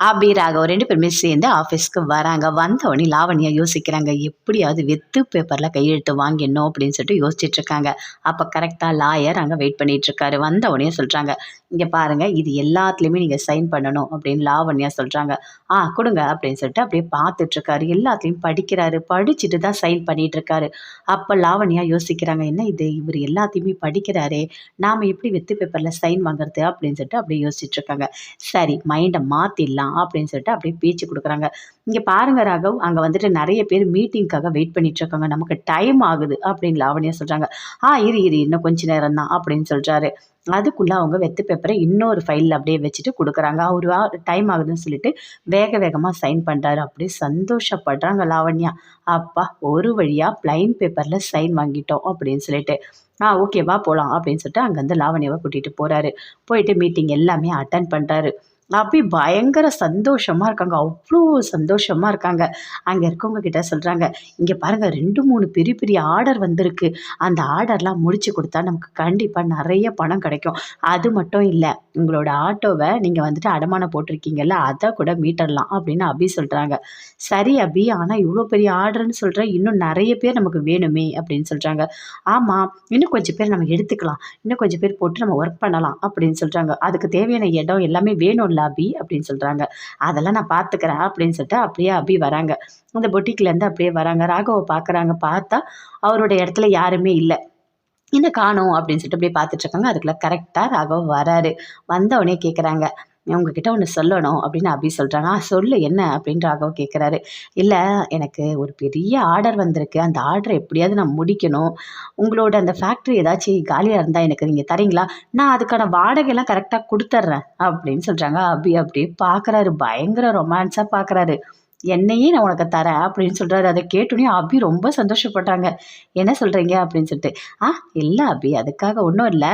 அபி ராகவ் ரெண்டு பேருமே சேர்ந்து ஆஃபீஸ்க்கு வராங்க. வந்தவொடனே லாவண்யா யோசிக்கிறாங்க எப்படியாவது வெத்து பேப்பரில் கையெழுத்து வாங்கிடணும் அப்படின்னு சொல்லிட்டு யோசிச்சுட்டு இருக்காங்க. அப்போ கரெக்டாக லாயர் அங்கே வெயிட் பண்ணிட்டு இருக்காரு. வந்தவொடனே சொல்கிறாங்க இங்கே பாருங்கள் இது எல்லாத்துலேயுமே நீங்கள் சைன் பண்ணணும் அப்படின்னு லாவண்யா சொல்கிறாங்க ஆ கொடுங்க அப்படின்னு சொல்லிட்டு அப்படியே பார்த்துட்ருக்காரு எல்லாத்துலேயும் படிக்கிறாரு. படிச்சுட்டு தான் சைன் பண்ணிட்டு இருக்காரு. அப்போ லாவண்யா யோசிக்கிறாங்க என்ன இது? இவர் எல்லாத்தையுமே படிக்கிறாரே. நாம் எப்படி வெத்து பேப்பரில் சைன் வாங்குறது? அப்படின்னு சொல்லிட்டு அப்படியே யோசிச்சுட்டு இருக்காங்க. சரி மைண்டை மாற்றிடலாம் அப்படின்னு சொல்லிட்டு அப்படியே பேச்சு கொடுக்குறாங்க. இங்கே பாருங்க ராகவ் அங்கே வந்துட்டு நிறைய பேர் மீட்டிங்க்காக வெயிட் பண்ணிட்டு இருக்காங்க நமக்கு டைம் ஆகுது அப்படின்னு லாவணியா சொல்கிறாங்க ஆ இரு இரு இன்னும் கொஞ்ச நேரம் தான் அப்படின்னு சொல்கிறாரு அதுக்குள்ளே அவங்க வெத்து பேப்பரை இன்னொரு ஃபைலில் அப்படியே வச்சுட்டு கொடுக்குறாங்க. அவர் டைம் ஆகுதுன்னு சொல்லிட்டு வேக வேகமாக சைன் பண்ணுறாரு அப்படியே சந்தோஷப்படுறாங்க லாவண்யா. அப்பா ஒரு வழியாக ப்ளைன் பேப்பரில் சைன் வாங்கிட்டோம் அப்படின்னு சொல்லிட்டு. ஆ ஓகேவா போகலாம் அப்படின்னு சொல்லிட்டு அங்கேருந்து லாவண்யாவை கூட்டிகிட்டு போகிறாரு போயிட்டு மீட்டிங் எல்லாமே அட்டன் பண்ணுறாரு அப்படி பயங்கர சந்தோஷமாக இருக்காங்க. அவ்வளோ சந்தோஷமாக இருக்காங்க. அங்கே இருக்கவங்க கிட்ட சொல்கிறாங்க இங்கே பாருங்கள் ரெண்டு மூணு பெரிய பெரிய ஆர்டர் வந்திருக்கு. அந்த ஆர்டர்லாம் முடிச்சு கொடுத்தா நமக்கு கண்டிப்பாக நிறைய பணம் கிடைக்கும். அது மட்டும் இல்லை உங்களோட ஆட்டோவை நீங்கள் வந்துட்டு அடமானம் போட்டிருக்கீங்கல்ல அதை கூட மீட்டரலாம் அப்படின்னு அபி சொல்கிறாங்க சரி அபி ஆனால் இவ்வளோ பெரிய ஆர்டர்னு சொல்கிறேன் இன்னும் நிறைய பேர் நமக்கு வேணுமே அப்படின்னு சொல்கிறாங்க ஆமாம் இன்னும் கொஞ்சம் பேர் நம்ம எடுத்துக்கலாம். இன்னும் கொஞ்சம் பேர் போட்டு நம்ம ஒர்க் பண்ணலாம் அப்படின்னு சொல்கிறாங்க அதுக்கு தேவையான இடம் எல்லாமே வேணும்ல அபி அப்படின்னு சொல்கிறாங்க அதெல்லாம் நான் பார்த்துக்கிறேன் அப்படின்னு சொல்லிட்டு அப்படியே அபி வராங்க. அந்த பொட்டிக்லேருந்து அப்படியே வராங்க. ராகவை பார்க்குறாங்க பார்த்தா அவரோட இடத்துல யாருமே இல்லை. என்ன காணோம் அப்படின்னு சொல்லிட்டு அப்படியே பார்த்துட்ருக்காங்க அதுக்குள்ளே கரெக்டாக ராகவ் வராரு. வந்தவொடனே கேட்குறாங்க உங்ககிட்ட ஒன்று சொல்லணும் அப்படின்னு அபி சொல்கிறாங்க ஆ சொல்லு என்ன? அப்படின்னு ராகவ் கேட்குறாரு இல்லை எனக்கு ஒரு பெரிய ஆர்டர் வந்திருக்கு. அந்த ஆர்டரை எப்படியாவது நான் முடிக்கணும். உங்களோட அந்த ஃபேக்ட்ரி ஏதாச்சும் காலியாக இருந்தால் எனக்கு நீங்கள் தரீங்களா? நான் அதுக்கான வாடகைலாம் கரெக்டாக கொடுத்துட்றேன் அப்படின்னு சொல்கிறாங்க அபி அப்படியே பார்க்குறாரு பயங்கர ரொமான்ஸாக பார்க்குறாரு என்னையே நான் உனக்கு தரேன் அப்படின்னு சொல்கிறாரு அதை கேட்டோன்னே அபி ரொம்ப சந்தோஷப்பட்டாங்க. என்ன சொல்கிறீங்க அப்படின்னு சொல்லிட்டு ஆ இல்லை அபி அதுக்காக ஒன்றும் இல்லை.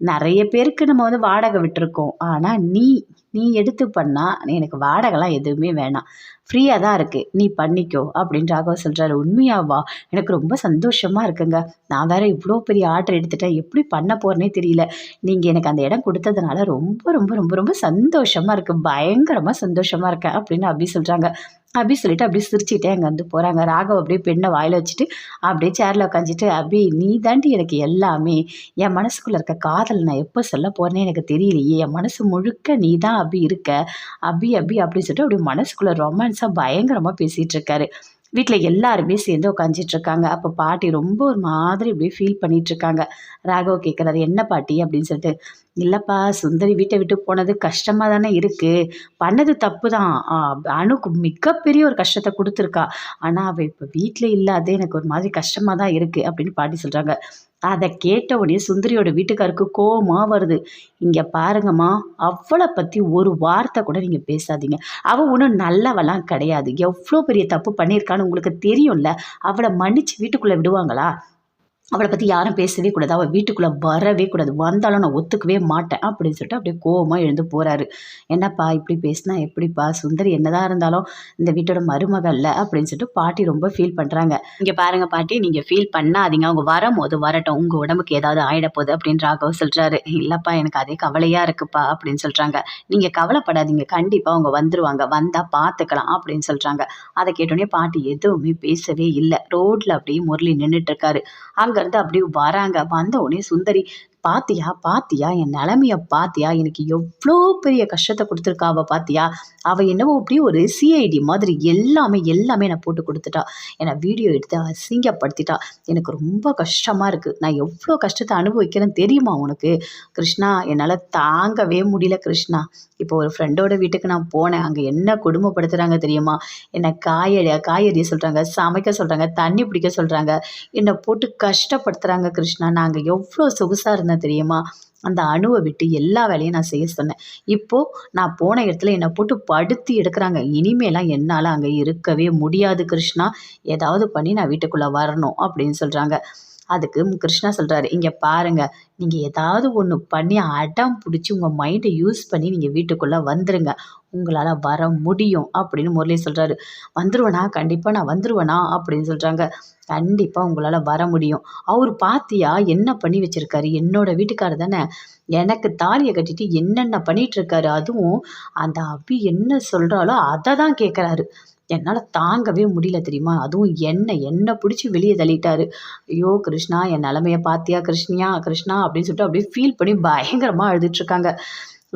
நிறைய பேருக்கு நம்ம வந்து வாடகை விட்டுருக்கோம். ஆனால் நீ நீ எடுத்து பண்ணால் எனக்கு வாடகைலாம் எதுவுமே வேணாம். ஃப்ரீயாக தான் இருக்குது நீ பண்ணிக்கோ அப்படின்னு ராகவ சொல்கிறாரு உண்மையாவா? எனக்கு ரொம்ப சந்தோஷமாக இருக்குங்க. நான் வேறு இவ்வளோ பெரிய ஆர்டர் எடுத்துட்டேன். எப்படி பண்ண போகிறேனே தெரியல. நீங்கள் எனக்கு அந்த இடம் கொடுத்ததுனால ரொம்ப ரொம்ப ரொம்ப ரொம்ப சந்தோஷமாக இருக்குது பயங்கரமாக சந்தோஷமாக இருக்கேன் அப்படின்னு அப்படி சொல்கிறாங்க அப்படி சொல்லிட்டு அப்படியே சிரிச்சுக்கிட்டே அங்கே வந்து போகிறாங்க ராகவ் அப்படியே பெண்ணை வாயில் வச்சுட்டு அப்படியே சேரில் உட்காந்துட்டு அபி நீ தாண்டி எனக்கு எல்லாமே. என் மனசுக்குள்ளே இருக்க காதல் நான் எப்போ சொல்ல போகிறேனே எனக்கு தெரியலையே. என் மனசு முழுக்க நீ தான் அபி இருக்க. அபி அபி அப்படின்னு சொல்லிட்டு அப்படியே மனசுக்குள்ளே ரொமான்ஸாக பயங்கரமாக பேசிகிட்டு இருக்காரு. வீட்டில் எல்லாருமே சேர்ந்து உட்காந்துட்டுருக்காங்க அப்போ பாட்டி ரொம்ப ஒரு மாதிரி இப்படியே ஃபீல் பண்ணிகிட்ருக்காங்க ராகவ் கேட்குறாரு என்ன பாட்டி? அப்படின்னு சொல்லிட்டு இல்லைப்பா சுந்தரி வீட்டை விட்டு போனது கஷ்டமாக தானே இருக்குது பண்ணது தப்பு தான் அணுக்கு மிகப்பெரிய ஒரு கஷ்டத்தை கொடுத்துருக்கா. ஆனால் அவள் இப்போ வீட்டில் இல்லாதே எனக்கு ஒரு மாதிரி கஷ்டமாக தான் இருக்குது அப்படின்னு பாட்டி சொல்கிறாங்க அதை கேட்ட உடனே சுந்தரியோட வீட்டுக்காருக்கு கோபமாக வருது. இங்கே பாருங்கம்மா அவளை பற்றி ஒரு வார்த்தை கூட நீங்கள் பேசாதீங்க. அவள் ஒன்றும் நல்லவெல்லாம் கிடையாது. எவ்வளோ பெரிய தப்பு பண்ணியிருக்கான்னு உங்களுக்கு தெரியும்ல? அவளை மன்னிச்சு வீட்டுக்குள்ளே விடுவாங்களா? அவளை பற்றி யாரும் பேசவே கூடாது. அவள் வீட்டுக்குள்ளே வரவே கூடாது. வந்தாலும் நான் ஒத்துக்கவே மாட்டேன் அப்படின்னு சொல்லிட்டு அப்படியே கோவமாக எழுந்து போகிறாரு என்னப்பா இப்படி பேசினா எப்படிப்பா? சுந்தரி என்னதான் இருந்தாலும் இந்த வீட்டோட மருமகள்ல அப்படின்னு சொல்லிட்டு பாட்டி ரொம்ப ஃபீல் பண்ணுறாங்க இங்கே பாருங்கள் பாட்டி நீங்கள் ஃபீல் பண்ணாதீங்க. அவங்க வரும்போது வரட்டும். உங்கள் உடம்புக்கு ஏதாவது ஆகிடப்போகுது போகுது அப்படின்னு ராகவ் சொல்கிறாரு இல்லைப்பா எனக்கு அதே கவலையாக இருக்குப்பா அப்படின்னு சொல்கிறாங்க நீங்கள் கவலைப்படாதீங்க. கண்டிப்பாக அவங்க வந்துருவாங்க. வந்தால் பார்த்துக்கலாம் அப்படின்னு சொல்கிறாங்க அதை கேட்டோடனே பாட்டி எதுவுமே பேசவே இல்லை. ரோட்டில் அப்படியே முரளி நின்றுட்டுருக்காரு அங்கே அங்கேருந்து அப்படியே வராங்க. வந்த உடனே சுந்தரி பாத்தியா பாத்தியா என் நிலமைய பாத்தியா எனக்கு எவ்வளோ பெரிய கஷ்டத்தை கொடுத்துருக்கா அவள் பாத்தியா அவள் என்னவோ அப்படியே ஒரு சிஐடி மாதிரி எல்லாமே எல்லாமே நான் போட்டு கொடுத்துட்டா. என்னை வீடியோ எடுத்து அசிங்கப்படுத்திட்டா. எனக்கு ரொம்ப கஷ்டமாக இருக்குது நான் எவ்வளோ கஷ்டத்தை அனுபவிக்கிறேன்னு தெரியுமா உனக்கு? கிருஷ்ணா என்னால் தாங்கவே முடியல கிருஷ்ணா. இப்போ ஒரு ஃப்ரெண்டோட வீட்டுக்கு நான் போனேன். அங்கே என்ன குடும்பப்படுத்துகிறாங்க தெரியுமா? என்னை காயடி காயறிய சொல்கிறாங்க சமைக்க சொல்கிறாங்க தண்ணி பிடிக்க சொல்கிறாங்க என்னை போட்டு கஷ்டப்படுத்துகிறாங்க கிருஷ்ணா. நாங்கள் எவ்வளோ சொகுசாக இருந்தேன் தெரியுமா? அந்த அணுவை விட்டு எல்லா வேலையும் நான் செய்ய சொன்னேன். இப்போது நான் போன இடத்துல என்னை போட்டு படுத்தி எடுக்கிறாங்க. இனிமேலாம் என்னால் அங்கே இருக்கவே முடியாது கிருஷ்ணா. ஏதாவது பண்ணி நான் வீட்டுக்குள்ளே வரணும் அப்படின்னு சொல்கிறாங்க அதுக்கு கிருஷ்ணா சொல்கிறாரு இங்கே பாருங்கள் நீங்கள் ஏதாவது ஒன்று பண்ணி அடம் பிடிச்சி உங்கள் மைண்டை யூஸ் பண்ணி நீங்கள் வீட்டுக்குள்ளே வந்துடுங்க உங்களால் வர முடியும் அப்படின்னு முரளி சொல்கிறாரு வந்துருவேனா கண்டிப்பாக நான் வந்துருவேனா? அப்படின்னு சொல்கிறாங்க கண்டிப்பாக உங்களால் வர முடியும். அவர் பாத்தியா என்ன பண்ணி வச்சுருக்காரு? என்னோட வீட்டுக்காரர் தானே. எனக்கு தாலியை கட்டிட்டு என்னென்ன பண்ணிகிட்ருக்காரு அதுவும் அந்த அபி என்ன சொல்கிறாலோ அதை தான் கேட்குறாரு என்னால் தாங்கவே முடியல தெரியுமா? அதுவும் என்னை என்னை பிடிச்சி வெளியே தள்ளிட்டாரு. ஐயோ கிருஷ்ணா என் நிலமைய பார்த்தியா கிருஷ்ணியா கிருஷ்ணா அப்படின்னு சொல்லிட்டு அப்படியே ஃபீல் பண்ணி பயங்கரமாக அழுதுட்ருக்காங்க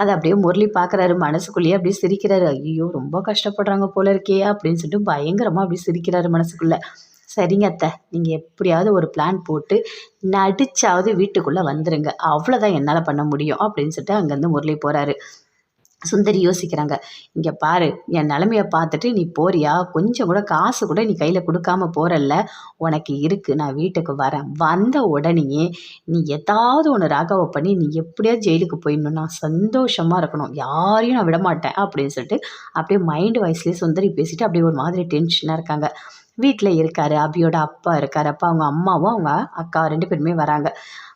அதை அப்படியே முரளி பார்க்குறாரு மனசுக்குள்ளேயே அப்படியே சிரிக்கிறாரு. ஐயோ ரொம்ப கஷ்டப்படுறாங்க போல இருக்கே அப்படின்னு சொல்லிட்டு பயங்கரமாக அப்படியே சிரிக்கிறாரு மனசுக்குள்ளே. சரிங்க அத்தை நீங்கள் எப்படியாவது ஒரு பிளான் போட்டு நடிச்சாவது வீட்டுக்குள்ளே வந்துடுங்க அவ்வளோதான் என்னால் பண்ண முடியும் அப்படின்னு சொல்லிட்டு அங்கேருந்து முரளி போகிறாரு சுந்தரி யோசிக்கிறாங்க இங்கே பாரு என் நிலமைய பார்த்துட்டு நீ போறியா? கொஞ்சம் கூட காசு கூட நீ கையில் கொடுக்காம போகிறல்ல உனக்கு இருக்குது நான் வீட்டுக்கு வரேன். வந்த உடனேயே நீ ஏதாவது ஒன்று ராகவ பண்ணி நீ எப்படியாவது ஜெயிலுக்கு போயிடணும். நான் சந்தோஷமாக இருக்கணும். யாரையும் நான் விட மாட்டேன் அப்படின்னு சொல்லிட்டு அப்படியே மைண்டு வாய்ஸ்லேயே சுந்தரி பேசிட்டு அப்படியே ஒரு மாதிரி டென்ஷனாக இருக்காங்க. வீட்டில் இருக்கார் அபியோட அப்பா இருக்கார். அப்பா அவங்க அம்மாவும் அவங்க அக்கா ரெண்டு பேருமே வராங்க.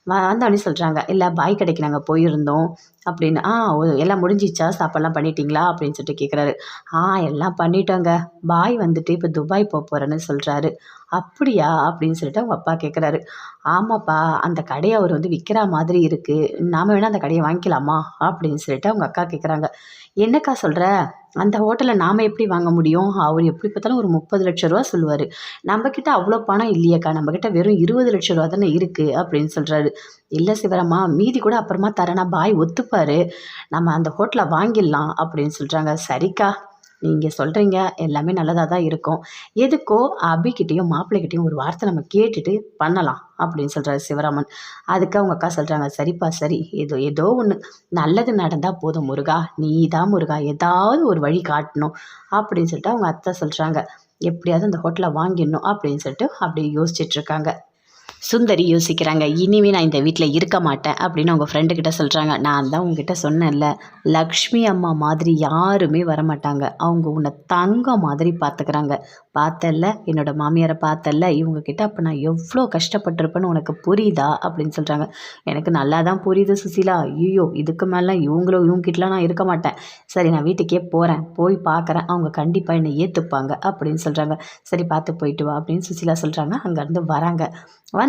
வந்தோடனே சொல்கிறாங்க இல்லை பாய் கடைக்கு நாங்கள் போயிருந்தோம். அப்படின்னு ஆ எல்லாம் முடிஞ்சிச்சா? சாப்பாடெல்லாம் பண்ணிட்டீங்களா? அப்படின்னு சொல்லிட்டு கேட்குறாரு ஆ எல்லாம் பண்ணிட்டோங்க. பாய் வந்துட்டு இப்போ துபாய் போக போகிறேன்னு சொல்கிறாரு அப்படியா? அப்படின்னு சொல்லிட்டு அவங்க அப்பா கேட்குறாரு ஆமாப்பா அந்த கடையை அவர் வந்து விற்கிற மாதிரி இருக்குது நாம் வேணால் அந்த கடையை வாங்கிக்கலாமா? அப்படின்னு சொல்லிட்டு அவங்க அக்கா கேட்குறாங்க என்னக்கா சொல்கிற அந்த ஹோட்டலில் நாம் எப்படி வாங்க முடியும்? அவர் எப்படி பார்த்தாலும் ஒரு முப்பது லட்ச ரூபா சொல்லுவார். நம்மக்கிட்ட அவ்வளோ பணம் இல்லையேக்கா. நம்மக்கிட்ட வெறும் இருபது லட்ச ரூபா தானே இருக்குது அப்படின்னு சொல்கிறாரு இல்லை சிவரம்மா மீதி கூட அப்புறமா தரேன்னா பாய் ஒத்துப்பார். நம்ம அந்த ஹோட்டலை வாங்கிடலாம் அப்படின்னு சொல்கிறாங்க சரிக்கா. நீங்கள் சொல்கிறீங்க எல்லாமே நல்லதாக தான் இருக்கும். எதுக்கோ அபிக்கிட்டேயும் மாப்பிள்ளைக்கிட்டேயும் ஒரு வார்த்தை நம்ம கேட்டுட்டு பண்ணலாம் அப்படின்னு சொல்கிறாரு சிவராமன். அதுக்கு அவங்க அக்கா சொல்கிறாங்க சரிப்பா சரி. ஏதோ ஏதோ ஒன்று நல்லது நடந்தால் போதும் முருகா. நீ தான் முருகா. ஏதாவது ஒரு வழி காட்டணும் அப்படின்னு சொல்லிட்டு அவங்க அத்தை சொல்கிறாங்க எப்படியாவது அந்த ஹோட்டலை வாங்கிடணும் அப்படின்னு சொல்லிட்டு அப்படியே யோசிச்சுட்ருக்காங்க சுந்தரி யோசிக்கிறாங்க இனிமே நான் இந்த வீட்டில் இருக்க மாட்டேன் அப்படின்னு அவங்க ஃப்ரெண்டுக்கிட்ட சொல்கிறாங்க நான் தான் உங்ககிட்ட சொன்னேன்ல லக்ஷ்மி அம்மா மாதிரி யாருமே வரமாட்டாங்க. அவங்க உன்னை தங்க மாதிரி பார்த்துக்கிறாங்க பார்த்தல்ல என்னோடய மாமியாரை பார்த்தல்ல இவங்கக்கிட்ட அப்போ நான் எவ்வளோ கஷ்டப்பட்டிருப்பேன்னு உனக்கு புரியுதா அப்படின்னு சொல்கிறாங்க எனக்கு நல்லா தான் புரியுது சுசீலா. ஐயோ இதுக்கு மேலாம் இவங்களும் இவங்ககிட்டலாம் நான் இருக்க மாட்டேன். சரி நான் வீட்டுக்கே போகிறேன் போய் பார்க்குறேன் அவங்க கண்டிப்பாக என்னை ஏற்றுப்பாங்க அப்படின்னு சொல்கிறாங்க சரி பார்த்து போயிட்டு வா அப்படின்னு சுசீலா சொல்கிறாங்க அங்கேருந்து வராங்க.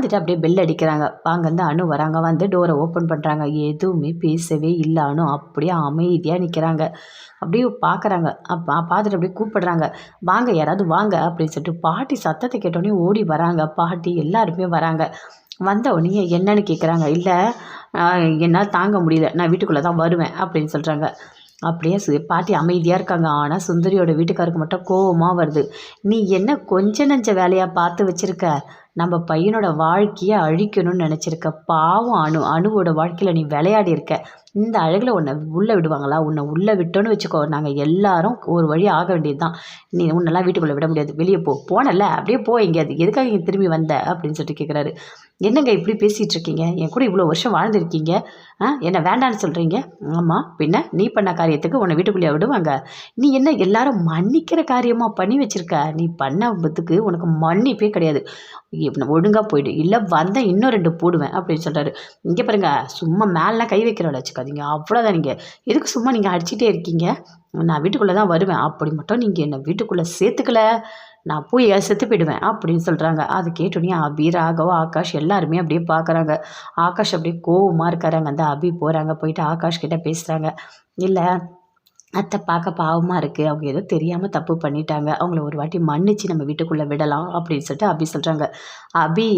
வந்துட்டு அப்படியே பெல் அடிக்கிறாங்க. வாங்கந்து அணு வராங்க. வந்து டோரை ஓப்பன் பண்ணுறாங்க எதுவுமே பேசவே இல்லை. அணு அப்படியே அமைதியாக நிற்கிறாங்க அப்படியே பார்க்குறாங்க அப்போ பார்த்துட்டு அப்படியே கூப்பிடுறாங்க. வாங்க யாராவது வாங்க அப்படின்னு சொல்லிட்டு பாட்டி சத்தத்தை கேட்டோடனே ஓடி வராங்க. பாட்டி எல்லாருமே வராங்க. வந்த உடனே என்னன்னு கேட்குறாங்க இல்லை என்னால் தாங்க முடியல. நான் வீட்டுக்குள்ளே தான் வருவேன் அப்படின்னு சொல்கிறாங்க அப்படியே சு பாட்டி அமைதியாக இருக்காங்க. ஆனால் சுந்தரியோட வீட்டுக்காருக்கு மட்டும் கோபமாக வருது. நீ என்ன கொஞ்ச நஞ்ச வேலையாக பார்த்து வச்சுருக்க? நம்ம பையனோட வாழ்க்கையை அழிக்கணும்னு நினச்சிருக்க பாவம் அணு அணுவோட வாழ்க்கையில் நீ விளையாடி இருக்க. இந்த அழகில் உன்னை உள்ளே விடுவாங்களா? உன்னை உள்ளே விட்டோன்னு வச்சுக்கோ. நாங்கள் எல்லாரும் ஒரு வழி ஆக வேண்டியது தான் நீ உன்னெல்லாம் வீட்டுக்குள்ளே விட முடியாது. வெளியே போ. போனல. அப்படியே போ எங்கேயாது எதுக்காக இங்கே திரும்பி வந்த? அப்படின்னு சொல்லிட்டு கேட்குறாரு என்னங்க இப்படி பேசிகிட்டு இருக்கீங்க? என் கூட இவ்வளோ வருஷம் வாழ்ந்துருக்கீங்க. என்ன வேண்டான்னு சொல்கிறீங்க ஆமாம் பின்ன நீ பண்ண காரியத்துக்கு உன்னை வீட்டுக்குள்ளேயே விடுவாங்க. நீ என்ன எல்லாரும் மன்னிக்கிற காரியமாக பண்ணி வச்சுருக்க? நீ பண்ண விபத்துக்கு உனக்கு மன்னிப்பே கிடையாது. ஒழுங்காக போயிடு. இல்லை வந்தால் இன்னும் ரெண்டு போடுவேன் அப்படின்னு சொல்கிறாரு இங்கே பாருங்கள் சும்மா மேலாம் கை வைக்கிறவள வச்சுக்காதீங்க. அவ்வளோதான் நீங்கள் எதுக்கு சும்மா நீங்கள் அடிச்சிட்டே இருக்கீங்க? நான் வீட்டுக்குள்ளே தான் வருவேன். அப்படி மட்டும் நீங்கள் என்னை வீட்டுக்குள்ளே சேர்த்துக்கல. நான் போய் செத்து போயிடுவேன் அப்படின்னு சொல்கிறாங்க அது கேட்டோன்னே அபி ராகவ் ஆகாஷ் எல்லாருமே அப்படியே பார்க்குறாங்க. ஆகாஷ் அப்படியே கோவமாக இருக்காராங்க. அந்த அபி போகிறாங்க போயிட்டு ஆகாஷ் கிட்டே பேசுகிறாங்க இல்லை அத்தை பார்க்க பாவமாக இருக்குது அவங்க ஏதோ தெரியாமல் தப்பு பண்ணிட்டாங்க. அவங்கள ஒரு வாட்டி மன்னிச்சு நம்ம வீட்டுக்குள்ளே விடலாம் அப்படின்னு சொல்லிட்டு அபி சொல்கிறாங்க அபி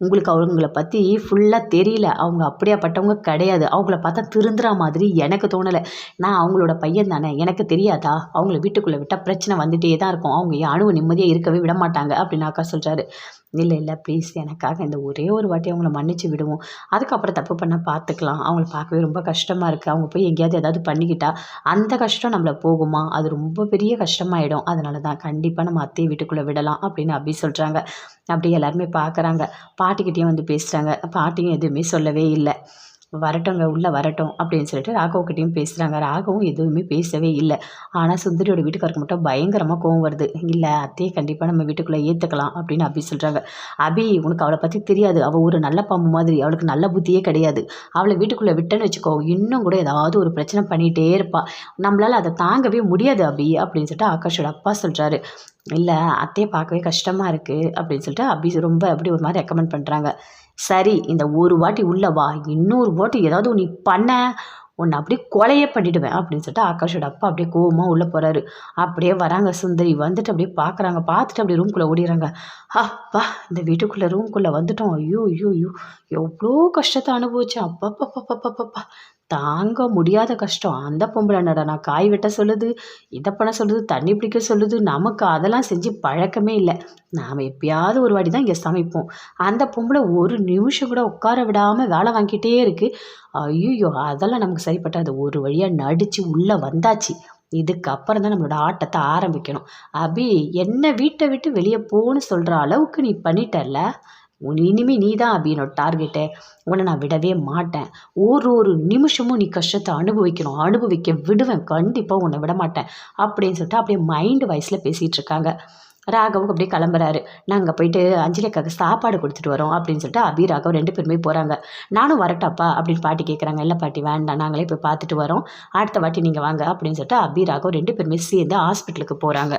உங்களுக்கு அவங்கள பற்றி ஃபுல்லாக தெரியல. அவங்க அப்படியாப்பட்டவங்க கிடையாது. அவங்கள பார்த்தா திருந்துற மாதிரி எனக்கு தோணலை. நான் அவங்களோட பையன் தானே. எனக்கு தெரியாதா? அவங்கள வீட்டுக்குள்ளே விட்டால் பிரச்சனை வந்துகிட்டே தான் இருக்கும். அவங்க அணுவு நிம்மதியாக இருக்கவே விட மாட்டாங்க அப்படின்னு அக்கா சொல்கிறாரு இல்லை இல்லை ப்ளீஸ் எனக்காக இந்த ஒரே ஒரு வாட்டி அவங்கள மன்னிச்சு விடுவோம். அதுக்கப்புறம் தப்பு பண்ணால் பார்த்துக்கலாம் அவங்கள பார்க்கவே ரொம்ப கஷ்டமாக இருக்குது அவங்க போய் எங்கேயாவது ஏதாவது பண்ணிக்கிட்டா அந்த கஷ்டம் நம்மளை போகுமா? அது ரொம்ப பெரிய கஷ்டமாயிடும். அதனால தான் கண்டிப்பாக நம்ம அத்தையை வீட்டுக்குள்ளே விடலாம் அப்படின்னு அப்படி சொல்கிறாங்க அப்படி எல்லாருமே பார்க்குறாங்க பா பாட்டிக்கிட்டேயும் வந்து பேசுகிறாங்க பாட்டியும் எதுவுமே சொல்லவே இல்லை. வரட்டுங்க உள்ளே வரட்டும் அப்படின்னு சொல்லிட்டு ராகவ்கிட்டையும் பேசுகிறாங்க ராகவும் எதுவுமே பேசவே இல்லை. ஆனால் சுந்தரியோட வீட்டுக்காருக்கு மட்டும் பயங்கரமாக கோவம் வருது. இல்லை அத்தையை கண்டிப்பாக நம்ம வீட்டுக்குள்ளே ஏற்றுக்கலாம் அப்படின்னு அபி சொல்கிறாங்க அபி உனக்கு அவளை பற்றி தெரியாது. அவள் ஒரு நல்ல பாம்பு மாதிரி. அவளுக்கு நல்ல புத்தியே கிடையாது. அவளை வீட்டுக்குள்ளே விட்டேன்னு வச்சுக்கோ இன்னும் கூட ஏதாவது ஒரு பிரச்சனை பண்ணிகிட்டே இருப்பாள் நம்மளால் அதை தாங்கவே முடியாது அபி அப்படின்னு சொல்லிட்டு ஆகாஷோட அப்பா சொல்கிறாரு இல்லை அத்தையை பார்க்கவே கஷ்டமாக இருக்குது அப்படின்னு சொல்லிட்டு அபி ரொம்ப அப்படி ஒரு மாதிரி ரெக்கமெண்ட் பண்ணுறாங்க சரி இந்த ஒரு வாட்டி உள்ள வா. இன்னொரு வாட்டி ஏதாவது நீ பண்ண உன்னை அப்படியே கொலையே பண்ணிவிடுவேன் அப்படின்னு சொல்லிட்டு ஆகாஷோட அப்பா அப்படியே கோவமாக உள்ளே போகிறாரு அப்படியே வராங்க சுந்தரி. வந்துட்டு அப்படியே பார்க்குறாங்க பார்த்துட்டு அப்படியே ரூம்குள்ளே ஓடிடுறாங்க. அப்பா இந்த வீட்டுக்குள்ளே ரூம்குள்ளே வந்துட்டோம். ஐயோ ஐயோ ஐயோ. எவ்வளோ கஷ்டத்தை அனுபவிச்சேன். அப்பப்பப்பப்பப்பப்பா தாங்க முடியாத கஷ்டம். அந்த பொம்பளை என்னடா நான் காய் வெட்ட சொல்லுது இதை பண்ண சொல்லுது தண்ணி பிடிக்க சொல்லுது நமக்கு அதெல்லாம் செஞ்சு பழக்கமே இல்லை. நாம் எப்பயாவது ஒரு வாட்டி தான் இங்கே சமைப்போம். அந்த பொம்பளை ஒரு நிமிஷம் கூட உட்கார விடாமல் வேலை வாங்கிட்டே இருக்குது ஐயோ அதெல்லாம் நமக்கு சரிப்பட்டாது. ஒரு வழியாக நடித்து உள்ளே வந்தாச்சு. இதுக்கப்புறம் தான் நம்மளோட ஆட்டத்தை ஆரம்பிக்கணும். அபி என்ன வீட்டை விட்டு வெளியே போன்னு சொல்கிற அளவுக்கு நீ பண்ணிட்டல்ல? உன் இனிமே நீ தான் அபி என்னோட டார்கெட்டை உன்னை நான் விடவே மாட்டேன். ஒரு ஒரு நிமிஷமும் நீ கஷ்டத்தை அனுபவிக்கணும். அனுபவிக்க விடுவேன். கண்டிப்பாக உன்னை விட மாட்டேன். அப்படின்னு சொல்லிட்டு அப்படியே மைண்டு வயசில் பேசிகிட்டு இருக்காங்க. ராகவும் அப்படியே கிளம்புறாரு. நாங்கள் போயிட்டு அஞ்சலிக்காக சாப்பாடு கொடுத்துட்டு வரோம் அப்படின்னு சொல்லிட்டு அபி ராகவ் ரெண்டு பேருமே போகிறாங்க நானும் வரட்டாப்பா அப்படின்னு பாட்டி கேட்குறாங்க இல்லை பாட்டி வேண்டாம். நாங்களே போய் பார்த்துட்டு வரோம். அடுத்த வாட்டி நீங்கள் வாங்க அப்படின்னு சொல்லிட்டு அபி ராகவ் ரெண்டு பேருமே சேர்ந்து ஹாஸ்பிட்டலுக்கு போகிறாங்க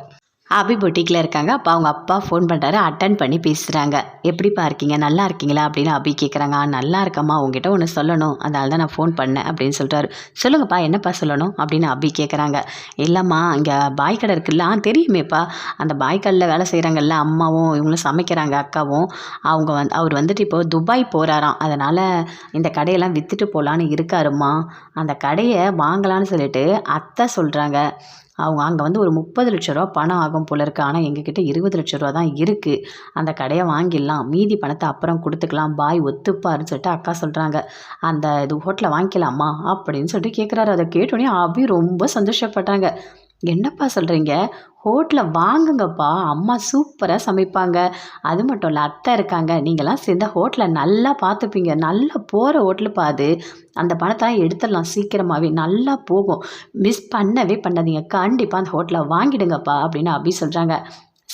அபி பொட்டிக்கில் இருக்காங்க. அப்போ அவங்க அப்பா ஃபோன் பண்ணுறாரு அட்டன் பண்ணி பேசுகிறாங்க எப்படிப்பா இருக்கீங்க? நல்லா இருக்கீங்களா? அப்படின்னு அபி கேட்குறாங்க நல்லா இருக்கம்மா. உங்ககிட்ட ஒன்று சொல்லணும். அதனால தான் நான் ஃபோன் பண்ணேன். அப்படின்னு சொல்லிட்டாரு சொல்லுங்கப்பா என்னப்பா சொல்லணும்? அப்படின்னு அபி கேட்குறாங்க இல்லைம்மா இங்கே பாய் கடை இருக்குல்ல. ஆ தெரியுமேப்பா. அந்த பாய் கடையில் வேலை செய்கிறாங்கல்ல அம்மாவும் இவங்களும் சமைக்கிறாங்க அக்காவும். அவங்க வந்து அவர் வந்துட்டு இப்போது துபாய் போகிறாராம் அதனால் இந்த கடையெல்லாம் விற்றுட்டு போகலான்னு இருக்காருமா அந்த கடையை வாங்கலான்னு சொல்லிட்டு அத்தை சொல்கிறாங்க அவங்க அங்கே வந்து ஒரு முப்பது லட்ச ரூபா பணம் ஆகும் போல இருக்கு. ஆனால் எங்ககிட்ட இருபது லட்ச ரூபா தான் இருக்குது அந்த கடையை வாங்கிடலாம். மீதி பணத்தை அப்புறம் கொடுத்துக்கலாம். பாய் ஒத்துப்பாருன்னு சொல்லிட்டு அக்கா சொல்கிறாங்க அந்த இது ஹோட்டலில் வாங்கிக்கலாமா? அப்படின்னு சொல்லிட்டு கேட்குறாரு அதை கேட்டோடனே அபி ரொம்ப சந்தோஷப்பட்டாங்க. என்னப்பா சொல்கிறீங்க ஹோட்டலில் வாங்குங்கப்பா. அம்மா சூப்பராக சமைப்பாங்க. அது மட்டும் இல்லை அத்தை இருக்காங்க. நீங்களாம் சேர்ந்த ஹோட்டலில் நல்லா பார்த்துப்பீங்க. நல்லா போகிற ஹோட்டலுப்பா அது. அந்த பணத்தை எடுத்துடலாம் சீக்கிரமாகவே நல்லா போகும். மிஸ் பண்ணவே பண்ணாதீங்க. கண்டிப்பாக அந்த ஹோட்டலை வாங்கிடுங்கப்பா அப்படின்னு அப்படி சொல்கிறாங்க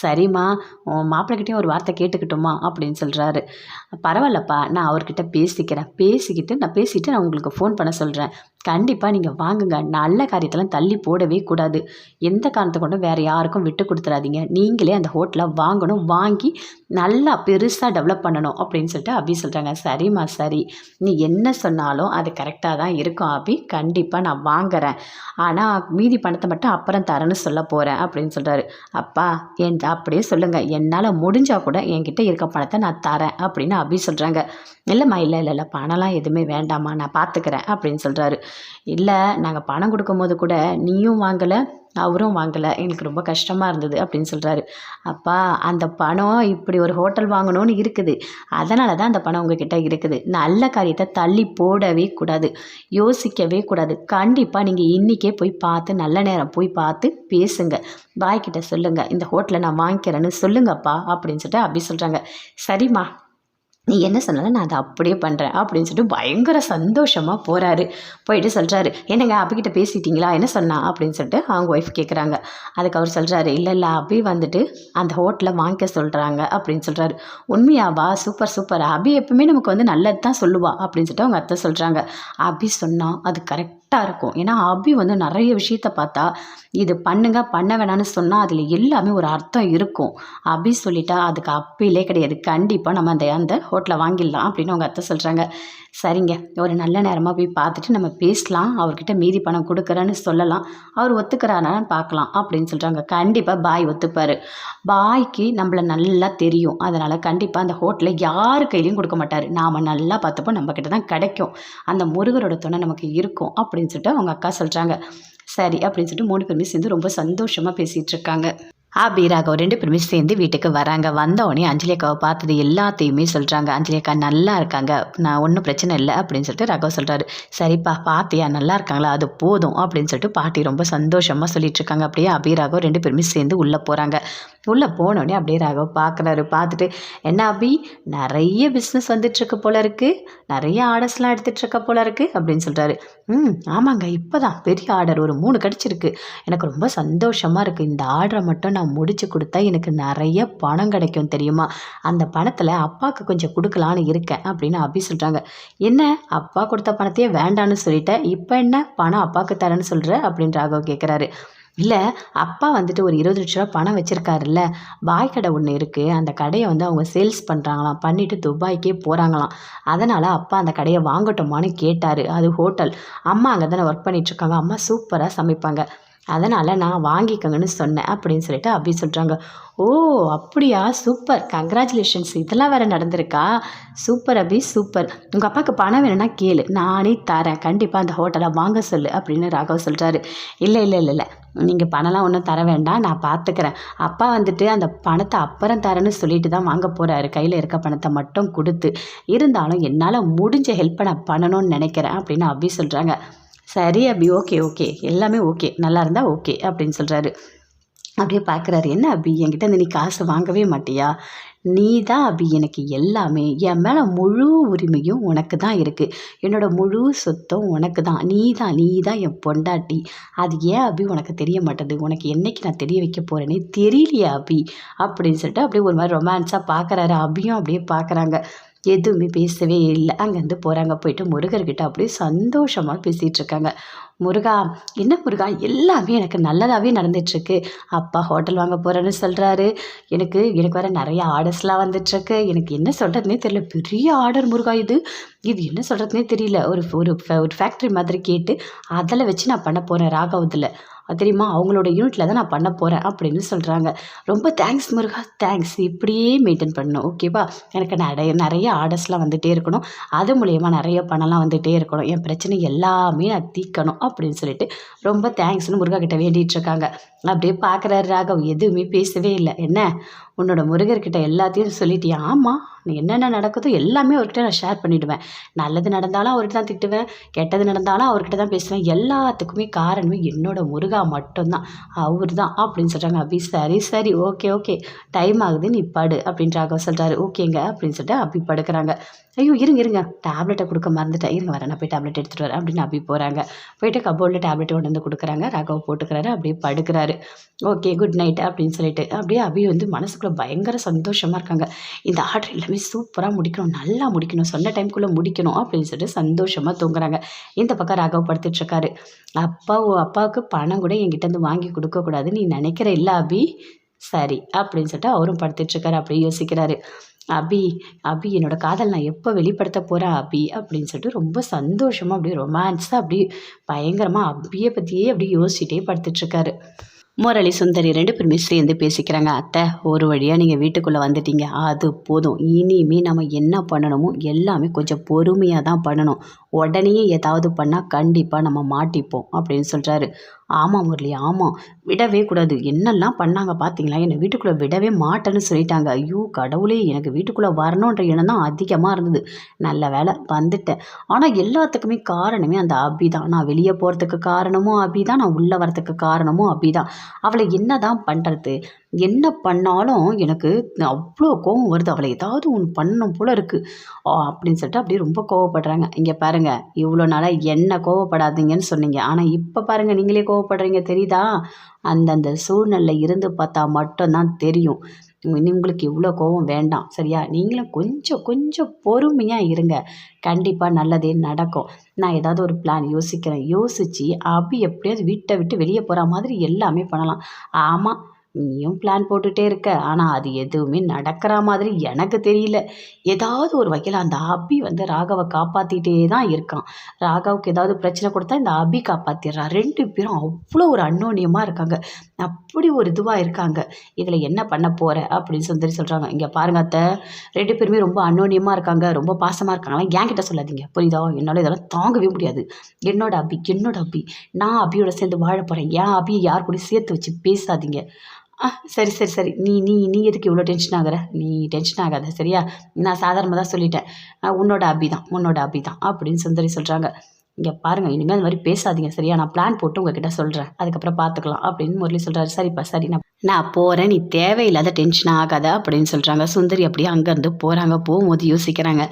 சரிம்மா உன் ஒரு வார்த்தை கேட்டுக்கிட்டோமா அப்படின்னு சொல்கிறாரு பரவாயில்லப்பா நான் அவர்கிட்ட பேசிக்கிறேன். பேசிக்கிட்டு நான் பேசிட்டு நான் உங்களுக்கு ஃபோன் பண்ண சொல்கிறேன் கண்டிப்பாக நீங்கள் வாங்குங்க. நல்ல காரியத்தெல்லாம் தள்ளி போடவே கூடாது. எந்த காரணத்தை கொண்டும் வேறு யாருக்கும் விட்டு கொடுத்துடாதீங்க நீங்களே அந்த ஹோட்டலை வாங்கணும். வாங்கி நல்லா பெருசாக டெவலப் பண்ணணும் அப்படின்னு சொல்லிட்டு அபி சொல்கிறாங்க சரிம்மா சரி. நீ என்ன சொன்னாலும் அது கரெக்டாக தான் இருக்கும் அபி. கண்டிப்பாக நான் வாங்குறேன். ஆனால் மீதி பணத்தை மட்டும் அப்புறம் தரேன்னு சொல்ல போகிறேன் அப்படின்னு சொல்கிறாரு அப்பா என் அப்படியே சொல்லுங்கள் என்னால் முடிஞ்சால் கூட என்கிட்ட இருக்க பணத்தை நான் தரேன் அப்படின்னு அபி சொல்கிறாங்க இல்லைம்மா இல்லை இல்லை இல்லை பணம்லாம் எதுவுமே வேண்டாம்மா நான் பார்த்துக்கிறேன் அப்படின்னு சொல்கிறாரு இல்லை நாங்கள் பணம் கொடுக்கும்போது கூட நீயும் வாங்கலை அவரும் வாங்கலை எங்களுக்கு ரொம்ப கஷ்டமாக இருந்தது அப்படின்னு சொல்கிறாரு அப்பா அந்த பணம் இப்படி ஒரு ஹோட்டல் வாங்கணும்னு இருக்குது. அதனால தான் அந்த பணம் உங்ககிட்ட இருக்குது. நல்ல காரியத்தை தள்ளி போடவே கூடாது. யோசிக்கவே கூடாது. கண்டிப்பாக நீங்கள் இன்றைக்கே போய் பார்த்து நல்ல நேரம் போய் பார்த்து பேசுங்க. பாய்கிட்ட சொல்லுங்கள் இந்த ஹோட்டலை நான் வாங்கிக்கிறேன்னு சொல்லுங்கப்பா அப்படின்னு சொல்லிட்டு அப்படி சொல்கிறாங்க சரிம்மா. நீ என்ன சொன்னாலும் நான் அதை அப்படியே பண்ணுறேன் அப்படின்னு சொல்லிட்டு பயங்கர சந்தோஷமாக போகிறாரு போயிட்டு சொல்கிறாரு என்னங்க அபிக்கிட்ட பேசிட்டீங்களா? என்ன சொன்னா? அப்படின்னு சொல்லிட்டு அவங்க ஒய்ஃப் கேட்குறாங்க அதுக்கு அவர் சொல்கிறாரு இல்லை இல்லை அபி வந்துட்டு அந்த ஹோட்டலில் வாங்கிக்க சொல்கிறாங்க அப்படின்னு சொல்கிறாரு உண்மையாவா? சூப்பர் சூப்பர் அபி எப்பவுமே நமக்கு வந்து நல்லது தான் சொல்லுவா. அப்படின்னு சொல்லிட்டு அவங்க அத்தை சொல்கிறாங்க அபி சொன்னால் அது கரெக்ட் கரெக்டாக இருக்கும். ஏன்னா அபி வந்து நிறைய விஷயத்த பார்த்தா இது பண்ணுங்க பண்ண வேணாம்னு சொன்னால் அதில் எல்லாமே ஒரு அர்த்தம் இருக்கும். அபி சொல்லிட்டா அதுக்கு அப்பிலே கிடையாது. கண்டிப்பாக நம்ம அந்த அந்த ஹோட்டலை வாங்கிடலாம் அப்படின்னு அவங்க அத்தை சொல்கிறாங்க சரிங்க ஒரு நல்ல நேரமாக போய் பார்த்துட்டு நம்ம பேசலாம். அவர்கிட்ட மீதி பணம் கொடுக்குறேன்னு சொல்லலாம். அவர் ஒத்துக்கிறாரான்னு பார்க்கலாம் அப்படின்னு சொல்கிறாங்க கண்டிப்பாக பாய் ஒத்துப்பார். பாய்க்கு நம்மளை நல்லா தெரியும். அதனால் கண்டிப்பாக அந்த ஹோட்டலில் யார் கையிலையும் கொடுக்க மாட்டார். நாம் நல்லா பார்த்தப்போ நம்மக்கிட்ட தான் கிடைக்கும். அந்த முருகரோட துணை நமக்கு இருக்கும். அப்படி அப்படின்னு சொல்லிட்டு அவங்க அக்கா சொல்கிறாங்க சரி அப்படின்னு சொல்லிட்டு மூணு பேருமே சேர்ந்து ரொம்ப சந்தோஷமாக பேசிகிட்டு இருக்காங்க. அபி ராகவ் ரெண்டு பேருமே சேர்ந்து வீட்டுக்கு வராங்க. வந்தவொடனே அஞ்சலி அக்காவை பார்த்தது எல்லாத்தையுமே சொல்கிறாங்க அஞ்சலி அக்கா நல்லா இருக்காங்க. நான் ஒன்றும் பிரச்சனை இல்லை. அப்படின்னு சொல்லிட்டு ராகவ் சொல்கிறாரு சரிப்பா பாத்தியா? நல்லா இருக்காங்களா? அது போதும். அப்படின்னு சொல்லிட்டு பாட்டி ரொம்ப சந்தோஷமாக சொல்லிட்டு இருக்காங்க. அப்படியே அபி ராகவ் ரெண்டு பேருமே சேர்ந்து உள்ளே போகிறாங்க உள்ளே போனோடனே அப்படியே ராகவ் பார்க்குறாரு பார்த்துட்டு என்ன அபி நிறைய பிஸ்னஸ் வந்துட்டுருக்கு போல இருக்குது நிறைய ஆர்டர்ஸ்லாம் எடுத்துகிட்டு இருக்க போல இருக்குது அப்படின்னு சொல்கிறாரு ம் ஆமாங்க இப்போ தான் பெரிய ஆர்டர் ஒரு மூணு கிடச்சிருக்கு. எனக்கு ரொம்ப சந்தோஷமாக இருக்குது இந்த ஆர்டரை மட்டும் நான் முடிச்சு கொடுத்தா எனக்கு நிறைய பணம் கிடைக்கும் தெரியுமா? அந்த பணத்தில் அப்பாவுக்கு கொஞ்சம் கொடுக்கலான்னு இருக்கேன் அப்படின்னு அப்படி சொல்கிறாங்க என்ன? அப்பா கொடுத்த பணத்தையே வேண்டான்னு சொல்லிட்டேன் இப்போ என்ன? பணம் அப்பாவுக்கு தரேன்னு சொல்கிற அப்படின்னு ராகவ் கேட்குறாரு இல்லை அப்பா வந்துட்டு ஒரு இருபது லட்ச ரூபா பணம் வச்சுருக்காருல்ல. பாய் கடை ஒன்று இருக்குது அந்த கடையை வந்து அவங்க சேல்ஸ் பண்ணுறாங்களாம் பண்ணிவிட்டு துபாய்க்கே போகிறாங்களாம் அதனால் அப்பா அந்த கடையை வாங்கட்டுமான்னு கேட்டார். அது ஹோட்டல். அம்மா அங்கே தானே ஒர்க் பண்ணிகிட்ருக்காங்க அம்மா சூப்பராக சமைப்பாங்க. அதனால் நான் வாங்கிக்கோங்கன்னு சொன்னேன் அப்படின்னு சொல்லிட்டு அப்படி சொல்கிறாங்க ஓ அப்படியா? சூப்பர். கங்க்ராச்சுலேஷன்ஸ் இதெல்லாம் வேறு நடந்திருக்கா? Super Abhi super. உங்கள் அப்பாவுக்கு பணம் வேணும்னா கேளு. நானே தரேன். கண்டிப்பாக அந்த ஹோட்டலை வாங்க சொல்லு அப்படின்னு ராகவ் சொல்கிறாரு இல்லை இல்லை இல்லை இல்லை. நீங்கள் பணம்லாம் ஒன்றும் தர வேண்டாம். நான் பார்த்துக்கிறேன் அப்பா வந்துட்டு அந்த பணத்தை அப்புறம் தரேன்னு சொல்லிட்டு தான் வாங்க போகிறாரு கையில் இருக்க பணத்தை மட்டும் கொடுத்து. இருந்தாலும் என்னால் முடிஞ்ச ஹெல்ப்பை நான் பண்ணணும்னு நினைக்கிறேன் அப்படின்னு அப்படி சொல்கிறாங்க சரி அபி ஓகே ஓகே. எல்லாமே ஓகே. நல்லா இருந்தால் ஓகே அப்படின்னு சொல்கிறாரு அப்படியே பார்க்குறாரு என்ன அபி? என்கிட்ட இருந்து நீ காசு வாங்கவே மாட்டியா? நீ தான் அபி எனக்கு எல்லாமே. என் மேலே முழு உரிமையும் உனக்கு தான் இருக்குது என்னோடய முழு சொத்தும் உனக்கு தான் நீ தான் நீ தான் என் பொண்டாட்டி. அது ஏன் அபி உனக்கு தெரிய மாட்டேது? உனக்கு என்னைக்கு நான் தெரிய வைக்க போகிறேனே தெரியலையா அபி. அப்படின்னு சொல்லிட்டு அப்படியே ஒரு மாதிரி ரொமான்ஸாக பார்க்குறாரு அபியும் அப்படியே பார்க்குறாங்க எதுவுமே பேசவே இல்லை. அங்கேருந்து போகிறாங்க போயிட்டு முருகர்கிட்ட அப்படியே சந்தோஷமாக பேசிகிட்டு இருக்காங்க முருகா என்ன முருகா? எல்லாமே எனக்கு நல்லதாகவே நடந்துட்டுருக்கு. அப்பா ஹோட்டல் வாங்க போகிறேன்னு சொல்கிறாரு எனக்கு எனக்கு வர நிறைய ஆர்டர்ஸ்லாம் வந்துட்டுருக்கு. எனக்கு என்ன சொல்கிறதுனே தெரியல. பெரிய ஆர்டர் முருகா இது. இது என்ன சொல்கிறதுனே தெரியல. ஒரு ஒரு ஒரு ஃபேக்ட்ரி மாதிரி கேட்டு அதில் வச்சு நான் பண்ண போகிறேன் ராகவத்தில். தெரியுமா? அவங்களோட யூனிட்டில் தான் நான் பண்ண போகிறேன் அப்படின்னு சொல்கிறாங்க ரொம்ப தேங்க்ஸ் முருகா தேங்க்ஸ் இப்படியே மெயின்டைன் பண்ணணும் ஓகேவா எனக்கு நிறைய நிறைய ஆர்டர்ஸ்லாம் வந்துகிட்டே இருக்கணும். அது மூலயமா நிறைய பணம்லாம் வந்துகிட்டே இருக்கணும். என் பிரச்சனை எல்லாமே நான் தீர்க்கணும் அப்படின்னு சொல்லிட்டு ரொம்ப தேங்க்ஸ்னு முருகா கிட்ட வேண்டிகிட்டு இருக்காங்க. அப்படியே பார்க்குறாரு ராகவ். எதுவுமே பேசவே இல்லை. என்ன? உன்னோட முருகர்கிட்ட எல்லாத்தையும் சொல்லிட்டியா? ஆமாம் என்னென்ன நடக்குதோ எல்லாமே அவர்கிட்ட நான் ஷேர் பண்ணிவிடுவேன் நல்லது நடந்தாலும் அவர்கிட்ட தான் திட்டுவேன். கெட்டது நடந்தாலும் அவர்கிட்ட தான் பேசுவேன். எல்லாத்துக்குமே காரணமே என்னோட முருகா மட்டும்தான். அவர் தான் அப்படின்னு சொல்கிறாங்க அபி. சரி சரி. Okay okay. டைம் ஆகுது. நீ படு அப்படின்றாக சொல்கிறாரு ஓகேங்க அப்படின்னு சொல்லிட்டு அபி படுக்கிறாங்க. ஐயோ இருங்க இருங்க. டேப்லெட்டை கொடுக்க மறந்துட்டேன். இருங்க வரேன். நான் போய் டேப்லெட் எடுத்துகிட்டு வரேன் அப்படின்னு அபி போகிறாங்க போயிட்டு கபோர்டில் டேப்லெட் கொண்டு வந்து கொடுக்குறாங்க. ராகவ் போட்டுக்கிறாரு. அப்படியே படுக்கிறாரு. ஓகே குட் நைட் அப்படின்னு சொல்லிட்டு அப்படியே அபி வந்து மனசுக்குள்ளே பயங்கர சந்தோஷமாக இருக்காங்க. இந்த ஆர்டர் எல்லாமே சூப்பராக முடிக்கணும். நல்லா முடிக்கணும். சொன்ன டைம்குள்ளே முடிக்கணும் அப்படின்னு சொல்லிட்டு சந்தோஷமாக தூங்குறாங்க. இந்த பக்கம் ராகவ் படுத்துட்ருக்காரு. அப்பா அப்பாவுக்கு பணம் கூட என்கிட்ட வந்து வாங்கி கொடுக்கக்கூடாதுன்னு நீ நினைக்கிற இல்லை அபி? சரி அப்படின்னு சொல்லிட்டு அவரும் படுத்துட்ருக்காரு. அப்படியே யோசிக்கிறாரு. அபி அபி என்னோடய காதல் நான் எப்போ வெளிப்படுத்த போகிறேன் அபி? அப்படின்னு சொல்லிட்டு ரொம்ப சந்தோஷமாக அப்படியே ரொமான்ஸாக அப்படியே பயங்கரமாக அபியை பற்றியே அப்படியே யோசிச்சுட்டே படுத்துட்ருக்காரு முரளி சுந்தரி ரெண்டு பேருமே சேர்ந்து பேசிக்கிறாங்க அத்தை ஒரு வழியாக நீங்கள் வீட்டுக்குள்ளே வந்துட்டீங்க. அது போதும். இனிமே நம்ம என்ன பண்ணணுமோ எல்லாமே கொஞ்சம் பொறுமையாக தான் பண்ணணும். உடனே ஏதாவது பண்ணால் கண்டிப்பாக நம்ம மாட்டிப்போம் அப்படின்னு சொல்கிறாரு ஆமாம் முரளி ஆமாம் விடவே கூடாது. என்னெல்லாம் பண்ணாங்க பார்த்தீங்களா என்னை வீட்டுக்குள்ளே விடவே மாட்டேன்னு சொல்லிட்டாங்க. ஐயோ கடவுளே எனக்கு வீட்டுக்குள்ளே வரணுன்ற எண்ணம் தான் அதிகமாக இருந்தது. நல்ல வேலை வந்துட்டேன். ஆனால் எல்லாத்துக்குமே காரணமே அந்த அபி தான். நான் வெளியே போகிறதுக்கு காரணமும் அபி தான். நான் உள்ளே வரத்துக்கு காரணமும் அபி தான். அவளை என்ன தான் பண்ணுறது என்ன பண்ணாலும் எனக்கு அவ்வளோ கோவம் வருது. அவளை ஏதாவது ஒன்று பண்ணணும் போல் இருக்குது அப்படின்னு சொல்லிட்டு அப்படியே ரொம்ப கோவப்படுறாங்க. இங்கே பாருங்கள் இவ்வளோ நாளாக என்ன கோவப்படாதீங்கன்னு சொன்னீங்க. ஆனால் இப்போ பாருங்கள் நீங்களே கோவப்படுறீங்க தெரியுதா? அந்தந்த சூழ்நிலை இருந்து பார்த்தா மட்டும்தான் தெரியும். உங்களுக்கு இவ்வளோ கோவம் வேண்டாம் சரியா? நீங்களும் கொஞ்சம் கொஞ்சம் பொறுமையாக இருங்க. கண்டிப்பாக நல்லதே நடக்கும். நான் ஏதாவது ஒரு பிளான் யோசிக்கிறேன். யோசித்து அப்படி எப்படியாவது வீட்டை விட்டு வெளியே போகிற மாதிரி எல்லாமே பண்ணலாம். ஆமாம் நீயும் பிளான் போட்டுகிட்டே இருக்க. ஆனால் அது எதுவுமே நடக்கிற மாதிரி எனக்கு தெரியல. ஏதாவது ஒரு வகையில் அந்த அபி வந்து ராகவை காப்பாற்றிட்டே தான் இருக்கான். ராகவுக்கு ஏதாவது பிரச்சனை கொடுத்தா இந்த அபி காப்பாற்றிடுறா ரெண்டு பேரும் அவ்வளோ ஒரு அன்னோன்யமாக இருக்காங்க. அப்படி ஒரு இதுவாக இருக்காங்க. இதில் என்ன பண்ண போகிற அப்படின்னு சுந்தரி சொல்கிறாங்க இங்கே பாருங்க அத்தை. ரெண்டு பேருமே ரொம்ப அன்னோன்யமாக இருக்காங்க. ரொம்ப பாசமாக இருக்காங்களா என்கிட்ட சொல்லாதீங்க. புரியுதா? என்னால் இதெல்லாம் தாங்கவே முடியாது. என்னோட அபி என்னோட அபி. நான் அபியோட சேர்ந்து வாழ போகிறேன் ஏன் அபியை யார் கூட சேர்த்து வச்சு பேசாதீங்க. ஆ சரி சரி சரி. நீ நீ நீ எதுக்கு இவ்வளோ டென்ஷன் ஆகுற? நீ டென்ஷன் ஆகாத சரியா? நான் சாதாரணமாக தான் சொல்லிட்டேன். உன்னோட அபி தான் உன்னோட அபி தான் அப்படின்னு சுந்தரி சொல்கிறாங்க இங்கே பாருங்கள் இனிமேல் அந்த மாதிரி பேசாதீங்க சரியா? நான் பிளான் போட்டு உங்ககிட்ட சொல்கிறேன் அதுக்கப்புறம் பார்த்துக்கலாம் அப்படின்னு முரளி சொல்கிறாரு சரிப்பா சரி நான் நான் போகிறேன் நீ தேவையில்லாத டென்ஷன் ஆகாத அப்படின்னு சொல்கிறாங்க சுந்தரி அப்படியே அங்கேருந்து போகிறாங்க போகும்போது யோசிக்கிறாங்க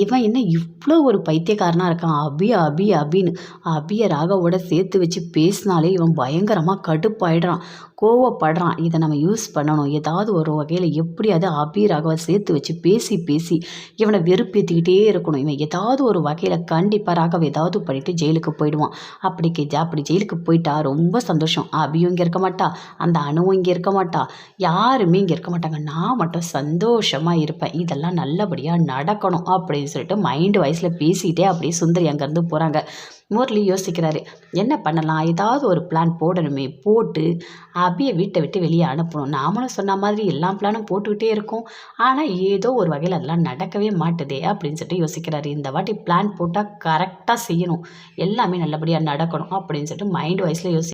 இவன் என்ன இவ்வளோ ஒரு பைத்தியக்காரனாக இருக்கான்? அபி அபி அபின்னு. அபிய ராகவோட சேர்த்து வச்சு பேசினாலே இவன் பயங்கரமாக கடுப்பாயிடுறான் கோவப்படுறான். இதை நம்ம யூஸ் பண்ணணும். ஏதாவது ஒரு வகையில் எப்படியாவது அபி ராகவை சேர்த்து வச்சு பேசி பேசி இவனை வெறுப்பேற்றிக்கிட்டே இருக்கணும். இவன் ஏதாவது ஒரு வகையில் கண்டிப்பாக ராகவ ஏதாவது பண்ணிட்டு ஜெயிலுக்கு போயிடுவான். அப்படி கேஜா அப்படி ஜெயிலுக்கு போயிட்டா ரொம்ப சந்தோஷம். அபியும் இங்கே இருக்க மாட்டா. அந்த அணுவும் இங்கே இருக்க இருக்க மாட்டா யாருமே இங்கே இருக்க மாட்டாங்க நான் மட்டும் சந்தோஷமாக இருப்பேன். இதெல்லாம் நல்லபடியாக நடக்கணும் அப்படின்னு சொல்லிட்டு மைண்டு வயசில் பேசிக்கிட்டே அப்படியே சுந்தரி அங்கேருந்து போகிறாங்க முரளி யோசிக்கிறாரு என்ன பண்ணலாம்? ஏதாவது ஒரு பிளான் போடணுமே. போட்டு அப்படியே வீட்டை விட்டு வெளியே அனுப்பணும். நாமளும் சொன்ன மாதிரி எல்லா பிளானும் போட்டுக்கிட்டே இருக்கோம். ஆனால் ஏதோ ஒரு வகையில் அதெல்லாம் நடக்கவே மாட்டுதே அப்படின்னு சொல்லிட்டு யோசிக்கிறாரு. இந்த வாட்டி பிளான் போட்டால் கரெக்டாக செய்யணும். எல்லாமே நல்லபடியாக நடக்கணும் அப்படின்னு சொல்லிட்டு மைண்ட் வைஸில் யோசி